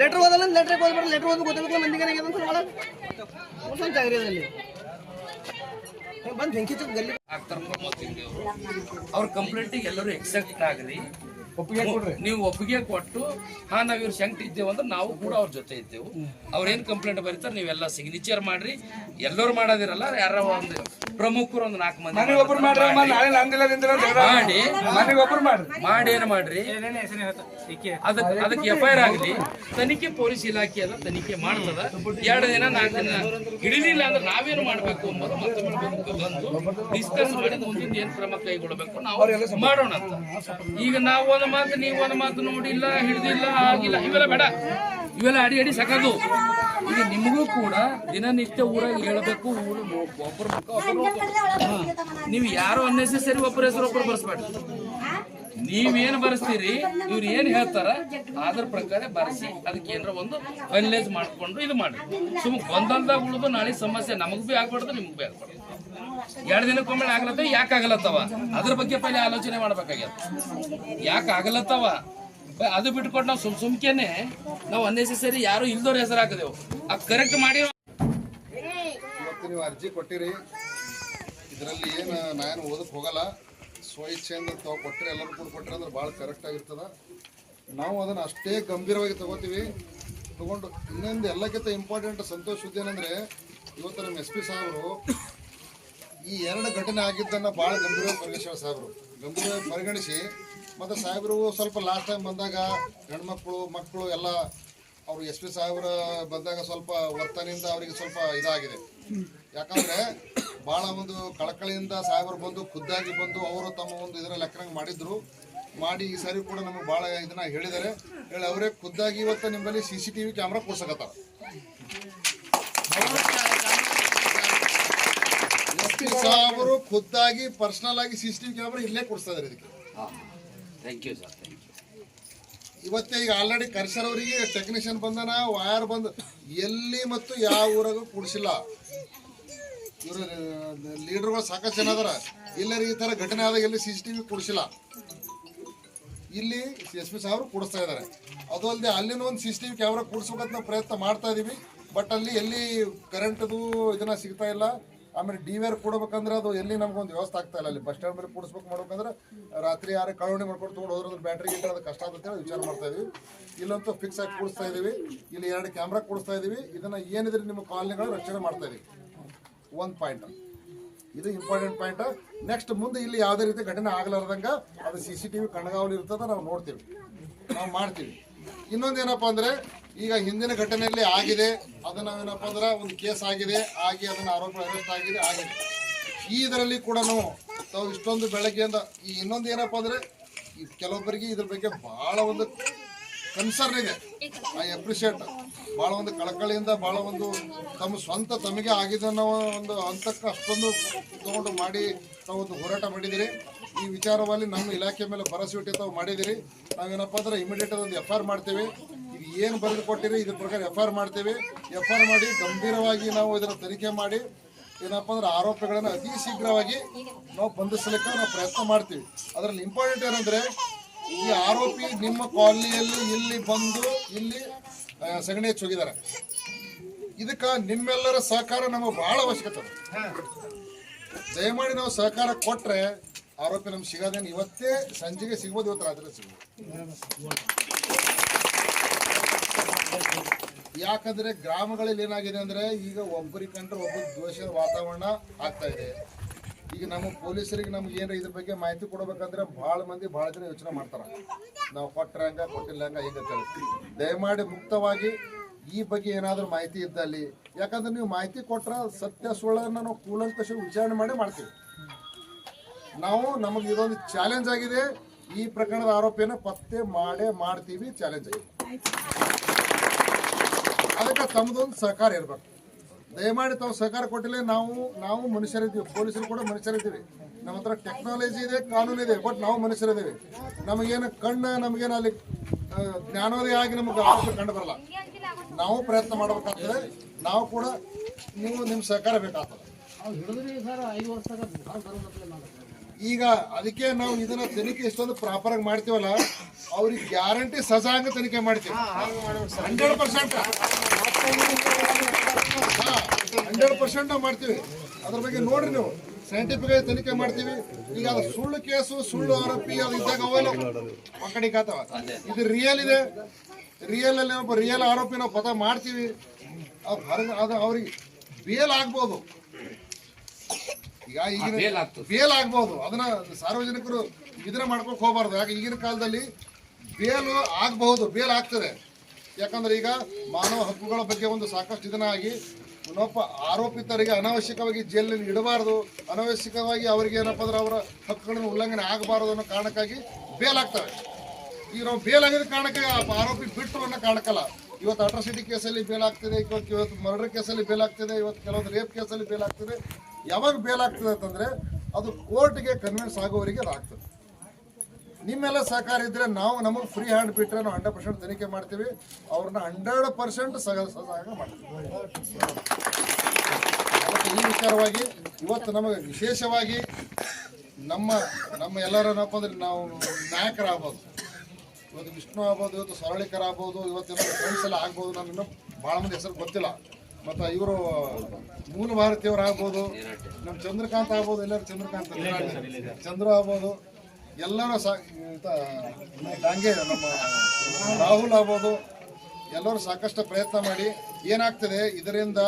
Letter ಓದಲ್ಲ letter ಓದ್ಬಿಡ್ರಿ letter ಓದ್ ಗೊತ್ತಿಲ್ಲ ಮಂದಿಗೆ ಏನಾಗಿದೆ ಅಂತ ಒಳಗೆ ಅದಲ್ಲಿ ಬಂದು ಬೆಂಕಿ ಗಲ್ಲಿ ಪ್ರಮೋದ್ ಸಿಂಗ್ ಅವರು ಅವ್ರ ಕಂಪ್ಲೇಂಟಿಗೆ ಎಲ್ಲರೂ ಎಕ್ಸೆಪ್ಟ್ ಆಗಲಿ. ನೀವು ಒಪ್ಪಿಗೆ ಕೊಟ್ಟು ಹಾ ನಾವ್ ಇವ್ರು ಶಂಕ್ಟ್ ಇದ್ದೇವೆ ಅಂದ್ರೆ ನಾವು ಕೂಡ ಅವ್ರ ಜೊತೆ ಇದ್ದೇವು. ಅವ್ರೇನ್ ಕಂಪ್ಲೇಂಟ್ ಬರೀತಾರೆ ನೀವೆಲ್ಲ ಸಿಗ್ನೇಚರ್ ಮಾಡ್ರಿ. ಎಲ್ಲರೂ ಮಾಡೋದಿರಲ್ಲ ಯಾರ ಒಂದು ಪ್ರಮುಖರು ಒಂದು ನಾಲ್ಕು ಮಂದಿ ಒಬ್ರು ಮಾಡ್ರಿ ಅಮ್ಮ, ನಾಳೆ ನಂದಿಲ್ಲ ನಿಂದಿಲ್ಲ ಅಂತ ಹೇಳ್ದ. ಮಾಡಿ. ಮನೆಗೆ ಒಬ್ರು ಮಾಡ್ರಿ. ಮಾಡಿ ಏನ್ ಮಾಡ್ರಿ? ಅದಕ್ಕೆ ಅದಕ್ಕೆ ಎಫ್ ಐ ಆರ್ ಆಗಲಿ. ತನಿಖೆ ಪೊಲೀಸ್ ಇಲಾಖೆ ಎಲ್ಲ ತನಿಖೆ ಮಾಡ್ತದ. ಎರಡು ದಿನ ನಾಲ್ಕು ದಿನ ಹಿಡಿಲಿಲ್ಲ ಅಂದ್ರೆ ನಾವೇನು ಮಾಡ್ಬೇಕು ಮತ್ತೊಮ್ಮೆ ಬಂದು ಬಂದು ಡಿಸ್ಕಸ್ ಮಾಡಿ ಮುಂದಿನ ಏನ್ ಕ್ರಮ ಕೈಗೊಳ್ಳಬೇಕು ನಾವು ಮಾಡೋಣ ಅಂತ. ಈಗ ನಾವು ಒಂದು ಮಾತು ನೀವು ಒಂದು ಮಾತು ನೋಡಿಲ್ಲ ಹಿಡಿದಿಲ್ಲ ಆಗಿಲ್ಲ. ಇವೆಲ್ಲ ಬೇಡ. ಇವೆಲ್ಲ ಅಡಿ ಅಡಿ ಸಕದು. ಈಗ ನಿಮಗೂ ಕೂಡ ದಿನನಿತ್ಯ ಊರಾಗ ಹೇಳಬೇಕು, ಊರು ಒಬ್ಬರ ಮುಖ ಒಬ್ಬರು ನೀವು ಯಾರು ಅನ್ನೆಸೆಸರಿ ಒಬ್ಬರ ಹೆಸರು ಒಬ್ಬರು ಬರ್ಸ್ಬೇಡ್ರಿ ನೀವೇನು ಬರೆಸ್ತೀರಿ, ಇವ್ರು ಏನು ಹೇಳ್ತಾರ ಅದ್ರ ಪ್ರಕಾರ ಬರೆಸಿ, ಅದಕ್ಕೆ ಏನಾರ ಒಂದು ಫೈನಲೈಸ್ ಮಾಡಿಕೊಂಡು ಇದು ಮಾಡಿ ಸುಮ್ ಗೊಂದಲದಾಗ ಉಳಿದು ನಾಳೆ ಸಮಸ್ಯೆ ನಮಗೂ ಬಿ ಆಗ್ಬಾರ್ದು, ನಿಮ್ಗೆ ಆಗ್ಬಾರ್ದು. ಎರಡು ದಿನಕ್ಕೊಮ್ಮೆ ಆಗ್ಲತ್ತ, ಯಾಕೆ ಆಗಲತ್ತವ? ಅದ್ರ ಬಗ್ಗೆ ಪೈಲೆ ಆಲೋಚನೆ ಮಾಡ್ಬೇಕಾಗ್ಯದ. ಯಾಕೆ ಆಗಲತ್ತವ? ಅದು ಬಿಟ್ಕೊಟ್ಟು ನಾವು ಸುಮ್ ಸುಮ್ಕೆನೆ ನಾವು ಅನ್ನೆಸೆಸರಿ ಯಾರು ಇಲ್ದೋರ್ ಹೆಸರು ಹಾಕಿದೆವು. ಆ ಕರೆಕ್ಟ್ ಮಾಡಿ ಇವತ್ತು ನೀವು ಅರ್ಜಿ ಕೊಟ್ಟಿರಿ. ಇದರಲ್ಲಿ ಏನು ನಾನು ಓದಕ್ಕೆ ಹೋಗಲ್ಲ. ಸ್ವ ಇಚ್ಛೆಯಿಂದ ತಾವು ಕೊಟ್ಟರೆ ಎಲ್ಲರೂ ಕೂಡ ಕೊಟ್ಟರೆ ಅಂದ್ರೆ ಭಾಳ ಕರೆಕ್ಟ್ ಆಗಿರ್ತದ. ನಾವು ಅದನ್ನು ಅಷ್ಟೇ ಗಂಭೀರವಾಗಿ ತಗೋತೀವಿ. ತಗೊಂಡು ಇನ್ನೊಂದು ಎಲ್ಲಕ್ಕಿಂತ ಇಂಪಾರ್ಟೆಂಟ್ ಸಂತೋಷ ಸುದ್ದಿ ಏನಂದರೆ ಇವತ್ತು ನಮ್ಮ ಎಸ್ ಪಿ ಸಾಹೇಬರು ಈ ಎರಡು ಘಟನೆ ಆಗಿದ್ದನ್ನು ಭಾಳ ಗಂಭೀರವಾಗಿ ಪರಿಗಣಿಸುವ ಸಾಹೇಬರು. ಗಂಭೀರವಾಗಿ ಪರಿಗಣಿಸಿ, ಮತ್ತು ಸಾಹೇಬರು ಸ್ವಲ್ಪ ಲಾಸ್ಟ್ ಟೈಮ್ ಬಂದಾಗ ಹೆಣ್ಮಕ್ಳು, ಮಕ್ಕಳು ಎಲ್ಲ ಅವರು ಎಸ್ ಪಿ ಸಾಹೇಬರ ಬಂದಾಗ ಸ್ವಲ್ಪ ವರ್ತನೆಯಿಂದ ಅವರಿಗೆ ಸ್ವಲ್ಪ ಇದಾಗಿದೆ. ಯಾಕಂದರೆ ಭಾಳ ಒಂದು ಕಳಕಳಿಯಿಂದ ಸಾಹೇಬರು ಬಂದು, ಖುದ್ದಾಗಿ ಬಂದು ಅವರು ತಮ್ಮ ಒಂದು ಇದರ ಲೆಕ್ಕನಂಗೆ ಮಾಡಿದ್ರು. ಮಾಡಿ ಈ ಸಾರಿ ಕೂಡ ನಮಗೆ ಭಾಳ ಇದನ್ನ ಹೇಳಿದ್ದಾರೆ. ಹೇಳಿ ಅವರೇ ಖುದ್ದಾಗಿ ಇವತ್ತು ನಿಮ್ಮಲ್ಲಿ C C T V camera ಕೂರ್ಸಕತ್ತಾರ. S P ಸಾಹೇಬರು ಖುದ್ದಾಗಿ ಪರ್ಸನಲ್ ಆಗಿ ಸಿ ಸಿ ಕ್ಯಾಮ್ರಾ ಇಲ್ಲೇ ಕೊಡಿಸ್ತಾ ಇದ್ದಾರೆ ಇದಕ್ಕೆ. Thank you sir thank you ಇವತ್ತೇ ಈಗ ಆಲ್ರೆಡಿ ಕರ್ಸರ್ ಅವರಿಗೆ ಟೆಕ್ನಿಷಿಯನ್ ಬಂದನ ವಯರ್ ಬಂದ ಎಲ್ಲಿ ಮತ್ತು ಯಾವ ಊರಾಗೂ ಕೂಡಿಸಿಲ್ಲ. ಇವರು ಲೀಡರ್ಗಳು ಸಾಕಷ್ಟು ಜನ ಅದಾರ. ಎಲ್ಲರಿಗೆ ಈ ಥರ ಘಟನೆ ಆದಾಗ ಎಲ್ಲಿ ಸಿ ಸಿ ಟಿ ವಿ ಕೂಡಿಸಿಲ್ಲ. ಇಲ್ಲಿ ಎಸ್ ಪಿ ಸಾಹೇಬರು ಕೂಡಿಸ್ತಾ ಇದ್ದಾರೆ. ಅದು ಅಲ್ಲದೆ ಅಲ್ಲಿನೂ ಒಂದು C C T V camera ಕೂಡಿಸ್ಬೇಕಂತ ನಾವು ಪ್ರಯತ್ನ ಮಾಡ್ತಾ ಇದೀವಿ. ಬಟ್ ಅಲ್ಲಿ ಎಲ್ಲಿ ಕರೆಂಟ್ದು ಇದನ್ನ ಸಿಗ್ತಾ ಇಲ್ಲ. ಆಮೇಲೆ ಡಿ ವಿ ಆರ್ ಕೊಡ್ಬೇಕಂದ್ರೆ ಅದು ಎಲ್ಲಿ ನಮ್ಗೊಂದು ವ್ಯವಸ್ಥೆ ಆಗ್ತಾ ಇಲ್ಲ. ಅಲ್ಲಿ ಬಸ್ ಸ್ಟ್ಯಾಂಡ್ ಮೇಲೆ ಕೂಡಿಸ್ಬೇಕು ಮಾಡ್ಬೇಕಂದ್ರೆ ರಾತ್ರಿ ಯಾರೇ ಕಳವಣಿ ಮಾಡ್ಕೊಂಡು ತೊಗೊಂಡು ಹೋದ್ರೆ ಬ್ಯಾಟ್ರಿ ಇಟ್ಟರೆ ಅದು ಕಷ್ಟ ಆಗುತ್ತೆ ಅಂತ ವಿಚಾರ ಮಾಡ್ತಾ ಇದೀವಿ. ಇಲ್ಲಂತೂ ಫಿಕ್ಸ್ ಆಗಿ ಕೂಡಿಸ್ತಾ ಇದೀವಿ. ಇಲ್ಲಿ ಎರಡು ಕ್ಯಾಮ್ರಾ ಕೂಡಿಸ್ತಾ ಇದೀವಿ. ಇದನ್ನ ಏನಿದ್ರೆ ನಿಮ್ಮ ಕಾಲನಿಗಳು ರಕ್ಷಣೆ ಮಾಡ್ತಾ ಇದೀವಿ. ಒಂದು ಪಾಯಿಂಟ್ ಇದು ಇಂಪಾರ್ಟೆಂಟ್ ಪಾಯಿಂಟ್ ನೆಕ್ಸ್ಟ್ ಮುಂದೆ ಇಲ್ಲಿ ಯಾವುದೇ ರೀತಿ ಘಟನೆ ಆಗಲಾರ್ದಂಗ ಅದು ಸಿ ಸಿ ಟಿ ವಿ ಕಣ್ಗಾವಲು ಇರ್ತದ ನಾವು ನೋಡ್ತೀವಿ. ನಾವು ಮಾಡ್ತೀವಿ. ಇನ್ನೊಂದು ಏನಪ್ಪಾ ಅಂದ್ರೆ ಈಗ ಹಿಂದಿನ ಘಟನೆಯಲ್ಲಿ ಆಗಿದೆ. ಅದನ್ನ ಏನಪ್ಪ ಅಂದ್ರೆ ಒಂದು ಕೇಸ್ ಆಗಿದೆ. ಆಗಿ ಅದನ್ನ ಆರೋಪ ಅರೆಸ್ಟ್ ಆಗಿದೆ ಆಗಿದೆ. ಈ ಇದರಲ್ಲಿ ಕೂಡ ತಾವು ಇಷ್ಟೊಂದು ಬೆಳಗ್ಗೆಯಿಂದ ಈ ಇನ್ನೊಂದು ಏನಪ್ಪ ಅಂದ್ರೆ ಕೆಲವೊಬ್ಬರಿಗೆ ಇದ್ರ ಬಗ್ಗೆ ಬಹಳ ಒಂದು ಕನ್ಸರ್ನ್ ಇದೆ. ಐ ಅಪ್ರಿಷಿಯೇಟ್ ಭಾಳ ಒಂದು ಕಳಕಳಿಯಿಂದ ಭಾಳ ಒಂದು ತಮ್ಮ ಸ್ವಂತ ತಮಗೆ ಆಗಿದನ್ನೋ ಒಂದು ಹಂತಕ್ಕೆ ಅಷ್ಟೊಂದು ತಗೊಂಡು ಮಾಡಿ ತಾವು ಒಂದು ಹೋರಾಟ ಮಾಡಿದಿರಿ ಈ ವಿಚಾರವಾಗಿ ನಮ್ಮ ಇಲಾಖೆ ಮೇಲೆ ಭರವಸೆ ಇಟ್ಟು ತಾವು ಮಾಡಿದಿರಿ ನಾವೇನಪ್ಪ ಅಂದ್ರೆ ಇಮಿಡಿಯೇಟ್ ಒಂದು ಎಫ್ ಆರ್ ಮಾಡ್ತೇವೆ. ಇದು ಏನು ಬರೆದು ಕೊಟ್ಟಿರಿ, ಇದ್ರ ಪ್ರಕಾರ ಎಫ್ ಆರ್ ಮಾಡ್ತೇವೆ. ಎಫ್ ಆರ್ ಮಾಡಿ ಗಂಭೀರವಾಗಿ ನಾವು ಇದರ ತನಿಖೆ ಮಾಡಿ, ಏನಪ್ಪ ಅಂದ್ರೆ ಆರೋಪಿಗಳನ್ನು ಅತಿ ಶೀಘ್ರವಾಗಿ ನಾವು ಬಂಧಿಸಲಿಕ್ಕೆ ನಾವು ಪ್ರಯತ್ನ ಮಾಡ್ತೀವಿ. ಅದರಲ್ಲಿ ಇಂಪಾರ್ಟೆಂಟ್ ಏನಂದ್ರೆ, ಈ ಆರೋಪಿ ನಿಮ್ಮ ಕಾಲನಿಯಲ್ಲಿ ಇಲ್ಲಿ ಬಂದು ಇಲ್ಲಿ ಸಗಣಿ ಹೆಚ್ಚೋಗಿದ್ದಾರೆ ಇದಕ್ಕೆ ನಿಮ್ಮೆಲ್ಲರ ಸಹಕಾರ ನಮಗೆ ಬಹಳ ಅವಶ್ಯಕತೆ. ದಯಮಾಡಿ ನಾವು ಸಹಕಾರ ಕೊಟ್ರೆ ಆರೋಪಿ ನಮ್ಗೆ ಸಿಗೋದೇನು? ಇವತ್ತೇ ಸಂಜೆಗೆ ಸಿಗ್ಬೋದು ಇವತ್ತು ರಾತ್ರಿ ಸಿಗ್ಬೋದು. ಯಾಕಂದ್ರೆ ಗ್ರಾಮಗಳಲ್ಲಿ ಏನಾಗಿದೆ ಅಂದ್ರೆ ಈಗ ಒಬ್ಬರಿ ಕಂಡ್ರೆ ಒಬ್ಬ ದ್ವೇಷದ ವಾತಾವರಣ ಆಗ್ತಾ ಇದೆ. ಈಗ ನಮ್ಮ ಪೊಲೀಸರಿಗೆ ನಮ್ಗೆ ಏನಾರ ಇದ್ರ ಬಗ್ಗೆ ಮಾಹಿತಿ ಕೊಡ್ಬೇಕಂದ್ರೆ ಭಾಳ ಮಂದಿ ಭಾಳ ಜನ ಯೋಚನೆ ಮಾಡ್ತಾರ. ನಾವು ಕೊಟ್ಟರೆ ಹಂಗ, ಕೊಟ್ಟಿಲ್ಲ ಹಂಗ ಈಗ ದಯಮಾಡಿ ಮುಕ್ತವಾಗಿ ಈ ಬಗ್ಗೆ ಏನಾದರೂ ಮಾಹಿತಿ ಇದ್ದಲ್ಲಿ ಯಾಕಂದ್ರೆ ನೀವು ಮಾಹಿತಿ ಕೊಟ್ರೆ ಸತ್ಯ ಸುಳ್ಳನ್ನ ನಾವು ಕೂಲಂಕಷ ವಿಚಾರಣೆ ಮಾಡಿ ಮಾಡ್ತೀವಿ. ನಾವು ನಮಗೆ ಇದೊಂದು ಚಾಲೆಂಜ್ ಆಗಿದೆ. ಈ ಪ್ರಕರಣದ ಆರೋಪಿಯನ್ನು ಪತ್ತೆ ಮಾಡೇ ಮಾಡ್ತೀವಿ ಚಾಲೆಂಜ್ ಆಗಿದೆ. ಅದಕ್ಕೆ ತಮ್ಮದೊಂದು ಸಹಕಾರ ಇರಬೇಕು. ದಯಮಾಡಿ ತಾವು ಸಹಕಾರ ಕೊಟ್ಟಿಲ್ಲ ನಾವು ನಾವು ಮನುಷ್ಯರಿದ್ದೀವಿ ಪೊಲೀಸರು ಕೂಡ ಮನುಷ್ಯರಿದ್ದೀವಿ ನಮ್ಮ ಹತ್ರ ಟೆಕ್ನಾಲಜಿ ಇದೆ ಕಾನೂನು ಇದೆ ಬಟ್ ನಾವು ಮನುಷ್ಯರಿದ್ದೀವಿ ನಮಗೇನು ಕಣ್ಣು ನಮಗೇನು ಅಲ್ಲಿ ಜ್ಞಾನೋದಯ ಆಗಿ ನಮಗೆ ಕಂಡು ಬರಲ್ಲ. ನಾವು ಪ್ರಯತ್ನ ಮಾಡಬೇಕಾಗ್ತದೆ ನಾವು ಕೂಡ ನೀವು ನಿಮ್ಮ ಸಹಕಾರ ಬೇಕಾಗ್ತದೆ. ಈಗ ಅದಕ್ಕೆ ನಾವು ಇದನ್ನ ತನಿಖೆ ಎಷ್ಟೊಂದು ಪ್ರಾಪರ್ ಆಗಿ ಮಾಡ್ತೀವಲ್ಲ ಅವ್ರಿಗೆ ಗ್ಯಾರಂಟಿ ಸಜಾಂಗ ತನಿಖೆ ಮಾಡ್ತೀವಿ. ಹಂಡ್ರೆಡ್ ಪರ್ಸೆಂಟ್ ಹಂಡ್ರೆಡ್ ಪರ್ಸೆಂಟ್ ನಾವು ಮಾಡ್ತೀವಿ. ಅದ್ರ ಬಗ್ಗೆ ನೋಡ್ರಿ ನೀವು. ಸೈಂಟಿಫಿಕ್ ಆಗಿ ತನಿಖೆ ಮಾಡ್ತೀವಿ. ಈಗ ಅದು ಸುಳ್ಳು ಕೇಸು ಸುಳ್ಳು ಆರೋಪಿ ಅದು ಇದ್ದಾಗ ಅವೆಲ್ಲ ಮಕ್ಕಳಿಗೆ ಆತವ ಇದು ರಿಯಲ್ ಇದೆ. ರಿಯಲ್ ಅಲ್ಲಿ ಒಬ್ಬ ರಿಯಲ್ ಆರೋಪಿ ನಾವು ಪದ ಮಾಡ್ತೀವಿ. ಅದು ಅವ್ರಿಗೆ ಬೇಲ್ ಆಗ್ಬೋದು. ಈಗ ಈಗಿನ ಬೇಲ್ ಬೇಲ್ ಆಗ್ಬೋದು. ಅದನ್ನ ಸಾರ್ವಜನಿಕರು ಇದನ್ನ ಮಾಡ್ಕೊಕ್ ಹೋಗ್ಬಾರ್ದು. ಯಾಕೆ ಈಗಿನ ಕಾಲದಲ್ಲಿ ಬೇಲು ಆಗಬಹುದು ಬೇಲ್ ಆಗ್ತದೆ. ಯಾಕಂದ್ರೆ ಈಗ ಮಾನವ ಹಕ್ಕುಗಳ ಬಗ್ಗೆ ಒಂದು ಸಾಕಷ್ಟು ಇದನ್ನ ಆಗಿ ಇನ್ನೊಬ್ಬ ಆರೋಪಿತರಿಗೆ ಅನಾವಶ್ಯಕವಾಗಿ ಜೈಲಿನಲ್ಲಿ ಇಡಬಾರ್ದು. ಅನಾವಶ್ಯಕವಾಗಿ ಅವರಿಗೆ ಏನಪ್ಪ ಅಂದ್ರೆ ಅವರ ಹಕ್ಕುಗಳನ್ನು ಉಲ್ಲಂಘನೆ ಆಗಬಾರದು ಅನ್ನೋ ಕಾರಣಕ್ಕಾಗಿ ಬೇಲ್ ಆಗ್ತಾರೆ ಈಗ ನಾವು ಬೇಲ್ ಆಗಿದ ಕಾರಣಕ್ಕೆ ಆರೋಪಿ ಬಿಟ್ಟು ಅನ್ನೋ ಕಾರಣಕ್ಕಲ್ಲ. ಇವತ್ತು ಅಟ್ರಾಸಿಟಿ ಕೇಸಲ್ಲಿ ಬೇಲ್ ಆಗ್ತಿದೆ, ಇವತ್ತು ಇವತ್ತು ಮರ್ಡರ್ ಕೇಸಲ್ಲಿ ಬೇಲ್ ಆಗ್ತಿದೆ, ಇವತ್ತು ಕೆಲವೊಂದು ರೇಪ್ ಕೇಸಲ್ಲಿ ಬೇಲ್ ಆಗ್ತಿದೆ. ಯಾವಾಗ ಬೇಲ್ ಆಗ್ತದೆ ಅಂತಂದ್ರೆ ಅದು ಕೋರ್ಟ್ಗೆ ಕನ್ವಿನ್ಸ್ ಆಗೋವರಿಗೆ ಅದು ನಿಮ್ಮೆಲ್ಲ ಸಹಕಾರ ಇದ್ರೆ ನಾವು ನಮಗೆ ಫ್ರೀ ಹ್ಯಾಂಡ್ ಬಿಟ್ರೆ ನಾವು ಹಂಡ್ರೆಡ್ ಪರ್ಸೆಂಟ್ ತನಿಖೆ ಮಾಡ್ತೀವಿ. ಅವ್ರನ್ನ ಹಂಡ್ರೆಡ್ ಪರ್ಸೆಂಟ್ ಸಹಾಯ ಮಾಡ್ತೀವಿ. ಈ ವಿಚಾರವಾಗಿ ಇವತ್ತು ನಮಗೆ ವಿಶೇಷವಾಗಿ ನಮ್ಮ ನಮ್ಮ ಎಲ್ಲರನ್ನಪ್ಪ ಅಂದ್ರೆ ನಾವು ನಾಯಕರಾಗ್ಬೋದು ಇವತ್ತು ವಿಷ್ಣು ಆಗ್ಬೋದು ಇವತ್ತು ಸರಳಿಕರ ಆಗ್ಬೋದು ಇವತ್ತಿನ ಫ್ರೆಂಡ್ಸ್ ಎಲ್ಲ ಆಗ್ಬೋದು ನಾನು ಇನ್ನೂ ಭಾಳ ಮಂದಿ ಹೆಸರು ಗೊತ್ತಿಲ್ಲ. ಮತ್ತು ಇವರು ಮೂಲ ಭಾರತೀಯವರು ಆಗ್ಬೋದು. ನಮ್ಮ ಚಂದ್ರಕಾಂತ್ ಆಗ್ಬೋದು ಎಲ್ಲರೂ ಚಂದ್ರಕಾಂತ್ ಚಂದ್ರ ಆಗ್ಬೋದು. ಎಲ್ಲರೂ ಸಾ ಹಂಗೆ ನಮ್ಮ ರಾಹುಲ್ ಆಗ್ಬೋದು. ಎಲ್ಲರೂ ಸಾಕಷ್ಟು ಪ್ರಯತ್ನ ಮಾಡಿ ಏನಾಗ್ತದೆ, ಇದರಿಂದ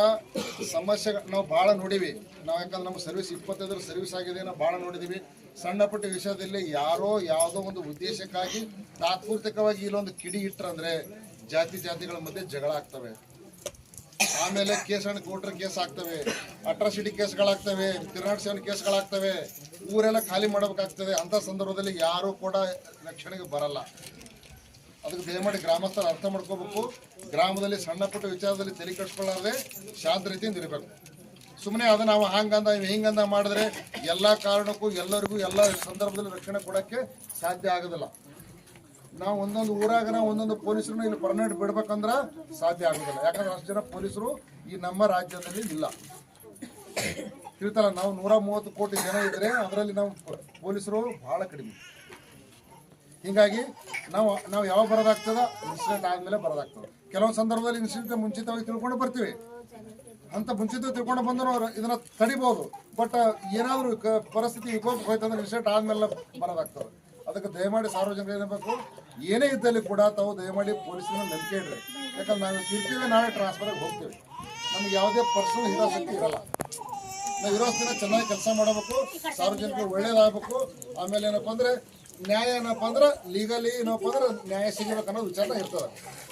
ಸಮಸ್ಯೆ ನಾವು ಭಾಳ ನೋಡಿವಿ. ನಾವು ಯಾಕಂದ್ರೆ ನಮ್ಮ ಸರ್ವಿಸ್ ಇಪ್ಪತ್ತೈದರ ಸರ್ವಿಸ್ ಆಗಿದೆ ನಾವು ಭಾಳ ನೋಡಿದ್ದೀವಿ ಸಣ್ಣ ಪುಟ್ಟ ವಿಷಯದಲ್ಲಿ ಯಾರೋ ಯಾವುದೋ ಒಂದು ಉದ್ದೇಶಕ್ಕಾಗಿ ತಾತ್ಪೂರ್ತಿಕವಾಗಿ ಇಲ್ಲೊಂದು ಕಿಡಿ ಇಟ್ರಂದ್ರೆ ಜಾತಿ ಜಾತಿಗಳ ಮಧ್ಯೆ ಜಗಳ ಆಗ್ತವೆ. ಆಮೇಲೆ ಕೇಸ್ ಅಣ್ಣ ಕೋರ್ಟ್ರ ಕೇಸ್ ಆಗ್ತವೆ. ಅಟ್ರಾಸಿಟಿ ಕೇಸ್ಗಳಾಗ್ತವೆ ತಿರುನಾಡು ಸೇವನೆ ಕೇಸ್ಗಳಾಗ್ತವೆ, ಊರೆಲ್ಲ ಖಾಲಿ ಮಾಡಬೇಕಾಗ್ತದೆ. ಅಂತ ಸಂದರ್ಭದಲ್ಲಿ ಯಾರು ಕೂಡ ರಕ್ಷಣೆಗೆ ಬರಲ್ಲ. ಅದಕ್ಕೆ ದಯಮಾಡಿ ಗ್ರಾಮಸ್ಥರು ಅರ್ಥ ಮಾಡ್ಕೋಬೇಕು. ಗ್ರಾಮದಲ್ಲಿ ಸಣ್ಣ ಪುಟ್ಟ ವಿಚಾರದಲ್ಲಿ ತಲೆ ಕೆಡಿಸ್ಕೊಳ್ಳಾರ್ದೆ ಶಾಂತ ರೀತಿಯಿಂದ ಇರಬೇಕು. ಸುಮ್ಮನೆ ಅದು ನಾವು ಹಂಗಂದ ಹಿಂಗಂದ ಮಾಡಿದ್ರೆ ಎಲ್ಲ ಕಾರಣಕ್ಕೂ, ಎಲ್ಲರಿಗೂ, ಎಲ್ಲ ಸಂದರ್ಭದಲ್ಲಿ ರಕ್ಷಣೆ ಕೊಡಕ್ಕೆ ಸಾಧ್ಯ ಆಗೋದಿಲ್ಲ. ನಾವು ಒಂದೊಂದು ಊರಾಗ ಒಂದೊಂದು ಪೊಲೀಸರನ್ನ ಇಲ್ಲಿ ಪರ್ಮನೆಂಟ್ ಬಿಡ್ಬೇಕಂದ್ರ ಸಾಧ್ಯ ಆಗೋದಿಲ್ಲ. ಯಾಕಂದ್ರೆ ಅಷ್ಟು ಜನ ಪೊಲೀಸರು ಈ ನಮ್ಮ ರಾಜ್ಯದಲ್ಲಿ ಇಲ್ಲ. ತಿಳ್ತಲ್ಲ ನಾವು ನೂರ ಮೂವತ್ತು ಕೋಟಿ ಜನ ಇದ್ರೆ ಅದರಲ್ಲಿ ನಾವು ಪೊಲೀಸರು ಬಹಳ ಕಡಿಮೆ. ಹೀಗಾಗಿ ನಾವು ನಾವು ಯಾವಾಗ ಬರೋದಾಗ್ತದ? ಇನ್ಸಿಡೆಂಟ್ ಆದ್ಮೇಲೆ ಬರೋದಾಗ್ತದೆ. ಕೆಲವೊಂದು ಸಂದರ್ಭದಲ್ಲಿ ಇನ್ಸಿಡೆಂಟ್ ಮುಂಚಿತವಾಗಿ ತಿಳ್ಕೊಂಡು ಬರ್ತೀವಿ. ಅಂತ ಮುಂಚಿತ ತಿಳ್ಕೊಂಡು ಬಂದ್ರು ಇದನ್ನ ತಡಿಬಹುದು ಬಟ್ ಏನಾದರೂ ಪರಿಸ್ಥಿತಿ ವಿಕೋಪ ಹೋಯ್ತಂದ್ರೆ ಇನ್ಸಿಡೆಂಟ್ ಆದ್ಮೇಲೆ ಬರೋದಾಗ್ತದೆ. ಅದಕ್ಕೆ ದಯಮಾಡಿ ಸಾರ್ವಜನಿಕರು ಏನಾಗಬೇಕು ಏನೇ ಇದ್ದಲ್ಲಿ ಕೂಡ ತಾವು ದಯಮಾಡಿ ಪೊಲೀಸರ ನಂಬಿಕೆ ಇಡ್ರಿ. ಯಾಕಂದ್ರೆ ನಾವು ತಿಂತೀವಿ ನಾಳೆ ಟ್ರಾನ್ಸ್ಫರ್ಗೆ ಹೋಗ್ತೀವಿ. ನಮ್ಗೆ ಯಾವುದೇ ಪರ್ಸನಲ್ ಹಿತಾಸಕ್ತಿ ಇರಲ್ಲ. ನಾವು ಇರೋ ದಿನ ಚೆನ್ನಾಗಿ ಕೆಲಸ ಮಾಡಬೇಕು, ಸಾರ್ವಜನಿಕರು ಒಳ್ಳೇದಾಗಬೇಕು. ಆಮೇಲೆ ಏನಪ್ಪ ಅಂದ್ರೆ, ನ್ಯಾಯ ಏನಪ್ಪ ಅಂದ್ರೆ ಲೀಗಲಿ ಏನಪ್ಪ ಅಂದ್ರೆ ನ್ಯಾಯ ಸಿಗಬೇಕು ಅನ್ನೋ ವಿಚಾರ ಇರ್ತದೆ.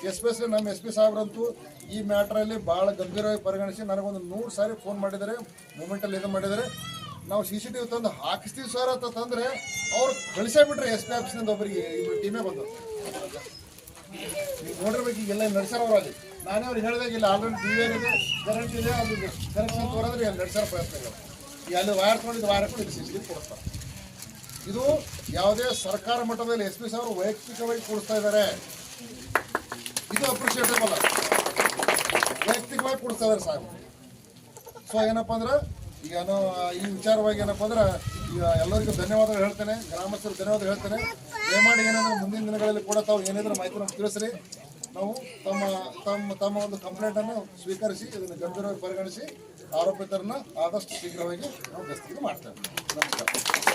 ಎಸ್ಪೆಷಲಿ ನಮ್ಮ ಎಸ್ ಪಿ ಸಾಹೇಬ್ರಂತೂ ಈ ಮ್ಯಾಟ್ರಲ್ಲಿ ಭಾಳ ಗಂಭೀರವಾಗಿ ಪರಿಗಣಿಸಿ ನನಗೊಂದು ನೂರು ಸಾರಿ ಫೋನ್ ಮಾಡಿದರೆ ಮೂಮೆಂಟಲ್ಲಿ ಇದು ಮಾಡಿದ್ದಾರೆ. ನಾವು ಸಿ ಸಿ ಟಿವಿ ತಂದು ಹಾಕಿಸ್ತೀವಿ ಸರ್ ಅಂತ ತಂದ್ರೆ ಅವ್ರು ಕಳಿಸೇ ಬಿಟ್ರೆ ಎಸ್ ಪಿ ಆಫೀಸ್ನಿಂದ ಒಬ್ಬರಿಗೆ ಇಬ್ಬರು ಟೀಮೇ ಬಂದರು ನೀವು ನೋಡಿರ್ಬೇಕು ಈಗೆಲ್ಲ ನಡೆಸ್ಯಾರ ಅಲ್ಲಿ. ನಾನೇ ಅವ್ರಿಗೆ ಹೇಳಿದಾಗ ಇಲ್ಲ ಆಲ್ರೆಡಿ ಟಿ ವಿ ಇದೆ ಕರೆಂಟ್ ಇದೆ, ಅದು ಕನೆಕ್ಷನ್ ತೋರಿದ್ರೆ ಅಲ್ಲಿ ನಡೆಸ್ಯಾರ ಪ್ರಯತ್ನಗಳು. ಈಗ ಅಲ್ಲಿ ವಾಯರ್ ತೊಗೊಂಡಿದ್ದು ವಾಯರ್ ಹಾಕೊಂಡು ಇಲ್ಲಿ ಟಿವಿ ಕೊಡ್ತಾರೆ ಇದು ಯಾವುದೇ ಸರ್ಕಾರ ಮಟ್ಟದಲ್ಲಿ ಎಸ್ ಪಿ ಸರ್ ವೈಯಕ್ತಿಕವಾಗಿ ಕೊಡಿಸ್ತಾ ಇದ್ದಾರೆ ಇದು ಅಪ್ರಿಷಿಯೇಟಬಲ್ ವೈಯಕ್ತಿಕವಾಗಿ ಕೊಡಿಸ್ತಾ ಇದ್ದಾರೆ ಸಾಕು. ಸೊ ಏನಪ್ಪ ಅಂದ್ರೆ ಈಗ ನಾವು ಈ ವಿಚಾರವಾಗಿ ಏನಪ್ಪ ಅಂದ್ರೆ, ಈಗ ಎಲ್ಲರಿಗೂ ಧನ್ಯವಾದಗಳು ಹೇಳ್ತೇನೆ, ಗ್ರಾಮಸ್ಥರು ಧನ್ಯವಾದ ಹೇಳ್ತೇನೆ. ದಯಮಾಡಿ ಏನಂದ್ರೆ ಮುಂದಿನ ದಿನಗಳಲ್ಲಿ ಕೂಡ ತಾವು ಏನಿದ್ರು ಮಾಹಿತಿ ನಮ್ಗೆ ತಿಳಿಸ್ರಿ. ನಾವು ತಮ್ಮ ತಮ್ಮ ತಮ್ಮ ಒಂದು ಕಂಪ್ಲೇಂಟನ್ನು ಸ್ವೀಕರಿಸಿ, ಇದನ್ನು ಗಂಭೀರವಾಗಿ ಪರಿಗಣಿಸಿ, ಆರೋಪಿತರನ್ನ ಆದಷ್ಟು ಶೀಘ್ರವಾಗಿ ನಾವು ಗಸ್ತಿಗೆ ಮಾಡ್ತೇವೆ. ನಮಸ್ಕಾರ.